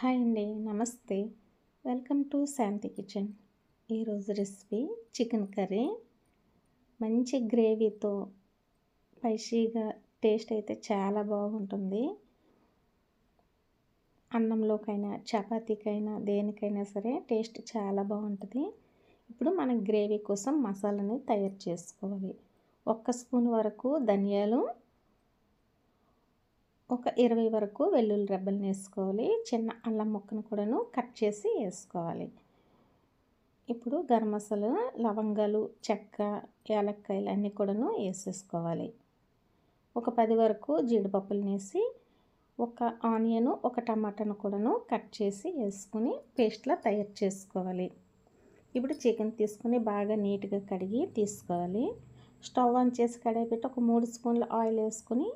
Hi అండి నమస్తే. Welcome to Shanti kitchen. ఈరోజు రెసిపీ చికెన్ కర్రీ. మంచి గ్రేవీతో స్పైసీగా టేస్ట్ అయితే చాలా బాగుంటుంది. అన్నంలోకైనా చపాతీకైనా దేనికైనా సరే టేస్ట్ చాలా బాగుంటుంది. ఇప్పుడు మనం గ్రేవీ కోసం మసాలాని తయారు చేసుకోవాలి. ఒక్క స్పూన్ వరకు ధనియాలు ఒక ఇరవై వరకు వెల్లుల్లి రెబ్బలను వేసుకోవాలి. చిన్న అల్లం ముక్కను కూడాను కట్ చేసి వేసుకోవాలి. ఇప్పుడు గరం మసాలా లవంగాలు చెక్క యాలక్కాయలు అన్నీ కూడాను వేసేసుకోవాలి. ఒక పది వరకు జీడిపప్పులు వేసి ఒక ఆనియన్ ఒక టమాటాను కూడాను కట్ చేసి వేసుకుని పేస్ట్లా తయారు చేసుకోవాలి. ఇప్పుడు చికెన్ తీసుకుని బాగా నీట్గా కడిగి తీసుకోవాలి. స్టవ్ ఆన్ చేసి కడాయి పెట్టి ఒక మూడు స్పూన్ల ఆయిల్ వేసుకొని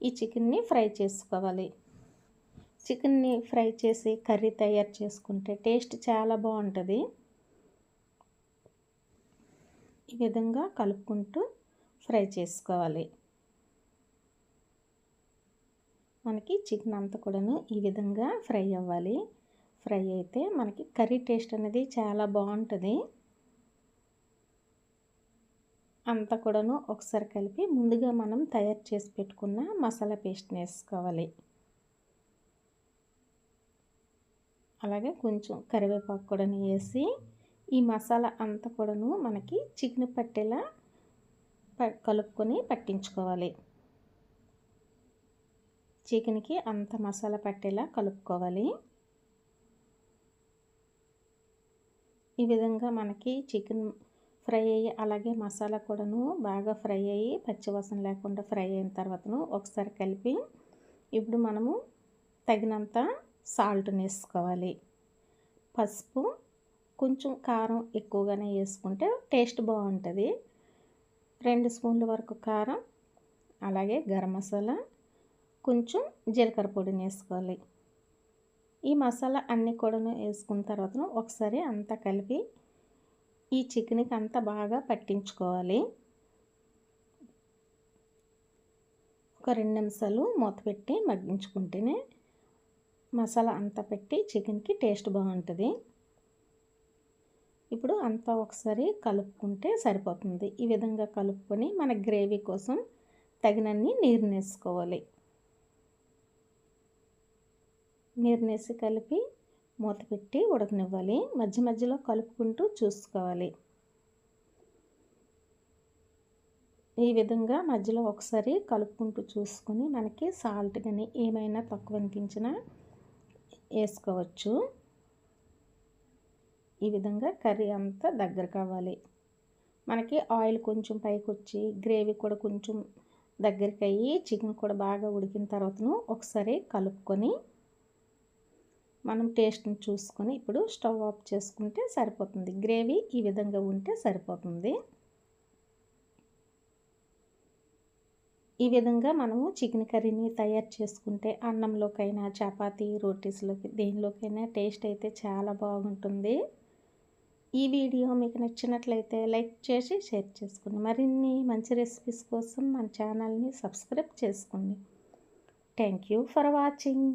ఈ చికెన్ని ఫ్రై చేసుకోవాలి. చికెన్ని ఫ్రై చేసి కర్రీ తయారు చేసుకుంటే టేస్ట్ చాలా బాగుంటుంది. ఈ విధంగా కలుపుకుంటూ ఫ్రై చేసుకోవాలి. మనకి చికెన్ అంతా కూడాను ఈ విధంగా ఫ్రై అవ్వాలి. ఫ్రై అయితే మనకి కర్రీ టేస్ట్ అనేది చాలా బాగుంటుంది. అంతా కూడాను ఒకసారి కలిపి ముందుగా మనం తయారు చేసి పెట్టుకున్న మసాలా పేస్ట్ని వేసుకోవాలి. అలాగే కొంచెం కరివేపాకు కూడా వేసి ఈ మసాలా అంతా కూడాను మనకి చికెన్ పట్టేలా కలుపుకొని పట్టించుకోవాలి. చికెన్కి అంత మసాలా పట్టేలా కలుపుకోవాలి. ఈ విధంగా మనకి చికెన్ ఫ్రై అయ్యి అలాగే మసాలా కూడాను బాగా ఫ్రై అయ్యి పచ్చివాసన లేకుండా ఫ్రై అయిన తర్వాతను ఒకసారి కలిపి ఇప్పుడు మనము తగినంత సాల్ట్ని వేసుకోవాలి. పసుపు కొంచెం కారం ఎక్కువగానే వేసుకుంటే టేస్ట్ బాగుంటుంది. రెండు స్పూన్ల వరకు కారం అలాగే గరం మసాలా కొంచెం జీలకర్ర పొడిని వేసుకోవాలి. ఈ మసాలా అన్నీ కూడాను వేసుకున్న తర్వాత ఒకసారి అంతా కలిపి ఈ చికెన్కి అంతా బాగా పట్టించుకోవాలి. ఒక రెండు నిమిషాలు మూత పెట్టి మగ్గించుకుంటేనే మసాలా అంతా పెట్టి చికెన్కి టేస్ట్ బాగుంటుంది. ఇప్పుడు అంతా ఒకసారి కలుపుకుంటే సరిపోతుంది. ఈ విధంగా కలుపుకొని మన గ్రేవీ కోసం తగినన్ని నీరు నేసుకోవాలి నీరు నేసి కలిపి మూత పెట్టి ఉడకనివ్వాలి. మధ్య మధ్యలో కలుపుకుంటూ చూసుకోవాలి. ఈ విధంగా మధ్యలో ఒకసారి కలుపుకుంటూ చూసుకొని మనకి సాల్ట్ కానీ ఏమైనా తక్కువ అనిపించినా వేసుకోవచ్చు. ఈ విధంగా కర్రీ అంతా దగ్గర కావాలి. మనకి ఆయిల్ కొంచెం పైకి వచ్చి గ్రేవీ కూడా కొంచెం దగ్గరికి అయ్యి చికెన్ కూడా బాగా ఉడికిన తర్వాతను ఒకసారి కలుపుకొని మనం టేస్ట్ని చూసుకొని ఇప్పుడు స్టవ్ ఆఫ్ చేసుకుంటే సరిపోతుంది. గ్రేవీ ఈ విధంగా ఉంటే సరిపోతుంది. ఈ విధంగా మనము చికెన్ కర్రీని తయారు చేసుకుంటే అన్నంలోకైనా చపాతీ రోటీస్లోకి దేనిలోకైనా టేస్ట్ అయితే చాలా బాగుంటుంది. ఈ వీడియో మీకు నచ్చినట్లయితే లైక్ చేసి షేర్ చేసుకోండి. మరిన్ని మంచి రెసిపీస్ కోసం మన ఛానల్ని సబ్స్క్రైబ్ చేసుకోండి. Thank you for watching.